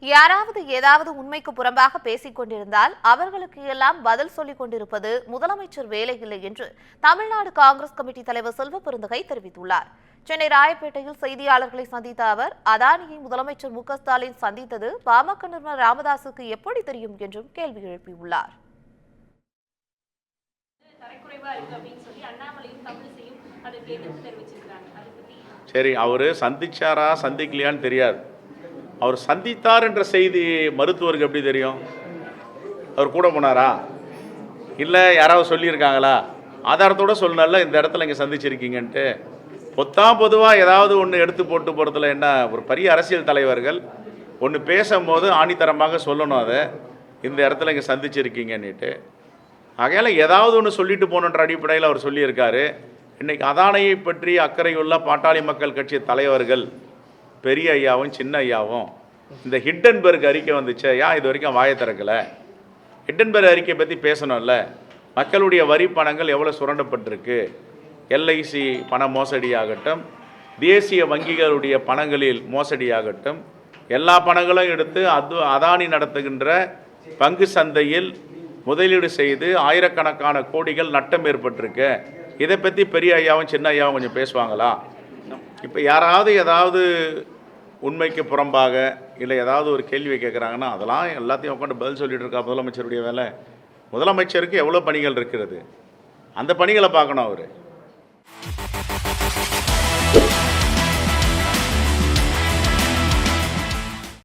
யாராவது ஏதாவது உண்மைக்கு புறம்பாக பேசிக் கொண்டிருந்தால் அவர்களுக்கு எல்லாம் பதில் சொல்லிக் கொண்டிருப்பது முதலமைச்சர் வேலையில்லை என்று தமிழ்நாடு காங்கிரஸ் கமிட்டி தலைவர் செல்வ பெருந்தகை தெரிவித்துள்ளார். சென்னை ராயப்பேட்டையில் செய்தியாளர்களை சந்தித்த அவர் அதானியை முதலமைச்சர் மு. ஸ்டாலின் சந்தித்தது பாமக நிறுவனர் ராமதாசுக்கு எப்படி தெரியும்? என்றும் கேள்வி எழுப்பியுள்ளார். சரி அவரு சந்திச்சாரா சந்திக்கலையான்னு தெரியாது. அவர் சந்தித்தார் என்ற செய்தி மருத்துவருக்கு எப்படி தெரியும்? அவர் கூட போனாரா? இல்லை யாராவது சொல்லியிருக்காங்களா? ஆதாரத்தோட சொல்லணும்ல இந்த இடத்துல இங்கே சந்திச்சிருக்கீங்கன்ட்டு. பொத்தாம் பொதுவாக ஏதாவது ஒன்று எடுத்து போட்டு போகிறதுல என்ன ஒரு பெரிய அரசியல் தலைவர்கள் ஒன்று பேசும்போது ஆணித்தரமாக சொல்லணும் அதை. இந்த இடத்துல இங்கே சந்திச்சிருக்கீங்கன்னுட்டு. ஆகையால் ஏதாவது ஒன்று சொல்லிட்டு போகணுன்ற அடிப்படையில் அவர் சொல்லியிருக்காரு. இன்றைக்கி அதானையை பற்றி அக்கறையுள்ள பாட்டாளி மக்கள் கட்சி தலைவர்கள் பெரிய ஐயாவும் சின்ன ஐயாவும் இந்த ஹிட்டன்பர்க் அறிக்கை வந்துச்சே ஏன் இது வரைக்கும் வாயை திறக்கலை? ஹிட்டன்பர்க் அறிக்கை பற்றி பேசணும்ல. மக்களுடைய வரி பணங்கள் எவ்வளோ சுரண்டப்பட்டிருக்கு? எல்ஐசி பண மோசடியாகட்டும் தேசிய வங்கிகளுடைய பணங்களில் மோசடியாகட்டும் எல்லா பணங்களும் எடுத்து அது அதானி நடத்துகின்ற பங்கு சந்தையில் முதலீடு செய்து ஆயிரக்கணக்கான கோடிகள் நட்டம் ஏற்பட்டிருக்கு. இதை பற்றி பெரிய ஐயாவும் சின்ன ஐயாவும் கொஞ்சம் பேசுவாங்களா? இப்போ யாராவது ஏதாவது உண்மைக்கு புறம்பாக இல்லை ஏதாவது ஒரு கேள்வி கேட்குறாங்கன்னா அதெல்லாம் எல்லாத்தையும் உட்காந்து பதில் சொல்லிட்டு இருக்கா முதலமைச்சருடைய வேலை. முதலமைச்சருக்கு எவ்வளோ பணிகள் இருக்கிறது? அந்த பணிகளை பார்க்கணும் அவர்.